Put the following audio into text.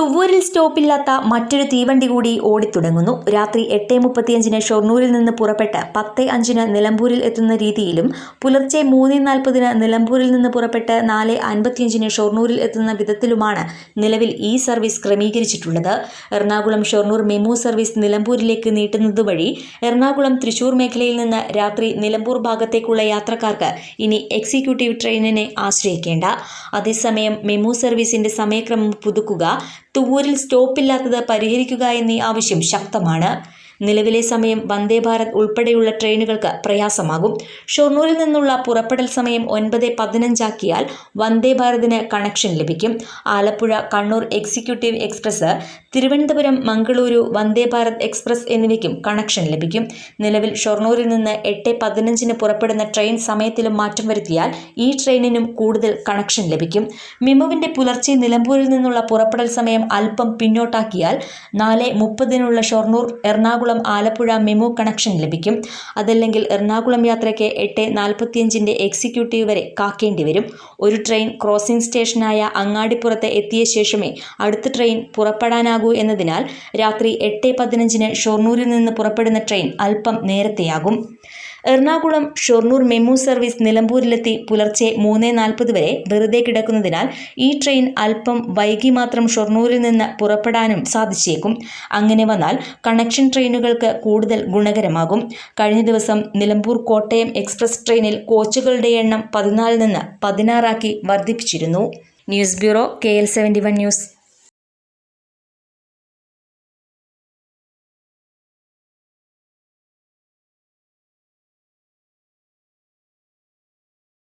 ഷൊർണൂരിൽ സ്റ്റോപ്പില്ലാത്ത മറ്റൊരു തീവണ്ടി കൂടി ഓടിത്തുടങ്ങുന്നു. രാത്രി എട്ട് മുപ്പത്തിയഞ്ചിന് ഷൊർണൂരിൽ നിന്ന് പുറപ്പെട്ട് പത്ത് അഞ്ചിന് നിലമ്പൂരിൽ എത്തുന്ന രീതിയിലും പുലർച്ചെ മൂന്ന് നാൽപ്പതിന് നിലമ്പൂരിൽ നിന്ന് പുറപ്പെട്ട് നാല് അൻപത്തിയഞ്ചിന് ഷൊർണൂരിൽ എത്തുന്ന വിധത്തിലുമാണ് നിലവിൽ ഈ സർവീസ് ക്രമീകരിച്ചിട്ടുള്ളത്. എറണാകുളം ഷൊർണൂർ മെമു സർവീസ് നിലമ്പൂരിലേക്ക് നീട്ടുന്നത് വഴി എറണാകുളം തൃശൂർ മേഖലയിൽ നിന്ന് രാത്രി നിലമ്പൂർ ഭാഗത്തേക്കുള്ള യാത്രക്കാർക്ക് ഇനി എക്സിക്യൂട്ടീവ് ട്രെയിനിനെ ആശ്രയിക്കേണ്ട. അതേസമയം മെമു സർവീസിന്റെ സമയക്രമം പുതുക്കുക. തുവൂരിൽ സ്റ്റോപ്പില്ലാത്തത് പരിഹരിക്കുക എന്നീ ആവശ്യം ശക്തമാണ് നിലവിലെ സമയം വന്ദേ ഭാരത് ഉൾപ്പെടെയുള്ള ട്രെയിനുകൾക്ക് പ്രയാസമാകും. ഷൊർണൂരിൽ നിന്നുള്ള പുറപ്പെടൽ സമയം ഒൻപത് പതിനഞ്ചാക്കിയാൽ വന്ദേ ഭാരതിന് കണക്ഷൻ ലഭിക്കും. Alappuzha Kannur executive express Thiruvananthapuram Mangaluru Vande Bharat express എന്നിവയ്ക്കും കണക്ഷൻ ലഭിക്കും. നിലവിൽ ഷൊർണൂരിൽ നിന്ന് എട്ട് പതിനഞ്ചിന് പുറപ്പെടുന്ന ട്രെയിൻ സമയത്തിലും മാറ്റം വരുത്തിയാൽ ഈ ട്രെയിനിനും കൂടുതൽ കണക്ഷൻ ലഭിക്കും. മിമുവിന്റെ പുലർച്ചെ നിലമ്പൂരിൽ നിന്നുള്ള പുറപ്പെടൽ സമയം അല്പം പിന്നോട്ടാക്കിയാൽ നാല് മുപ്പതിനുള്ള ഷൊർണൂർ എറണാകുളം ആലപ്പുഴ മെമു കണക്ഷൻ ലഭിക്കും. അതല്ലെങ്കിൽ എറണാകുളം യാത്രയ്ക്ക് എട്ട് നാൽപ്പത്തിയഞ്ചിന്റെ എക്സിക്യൂട്ടീവ് വരെ കാക്കേണ്ടി വരും. ഒരു ട്രെയിൻ ക്രോസിംഗ് സ്റ്റേഷനായ അങ്ങാടിപ്പുറത്ത് എത്തിയ ശേഷമേ അടുത്ത ട്രെയിൻ പുറപ്പെടാനാകൂ എന്നതിനാൽ രാത്രി എട്ട് പതിനഞ്ചിന് ഷൊർണൂരിൽ നിന്ന് പുറപ്പെടുന്ന ട്രെയിൻ അല്പം നേരത്തെയാകും. എറണാകുളം ഷൊർണൂർ മെമു സർവീസ് നിലമ്പൂരിലെത്തി പുലർച്ചെ മൂന്ന് നാൽപ്പത് വരെ വെറുതെ കിടക്കുന്നതിനാൽ ഈ ട്രെയിൻ അല്പം വൈകി മാത്രം ഷൊർണൂരിൽ നിന്ന് പുറപ്പെടാനും സാധിച്ചേക്കും. അങ്ങനെ വന്നാൽ കണക്ഷൻ ട്രെയിനുകൾക്ക് കൂടുതൽ ഗുണകരമാകും. കഴിഞ്ഞ ദിവസം നിലമ്പൂർ കോട്ടയം എക്സ്പ്രസ് ട്രെയിനിൽ കോച്ചുകളുടെ എണ്ണം പതിനാലിൽ നിന്ന് പതിനാറാക്കി വർദ്ധിപ്പിച്ചിരുന്നു. News bureau K L seventy one news.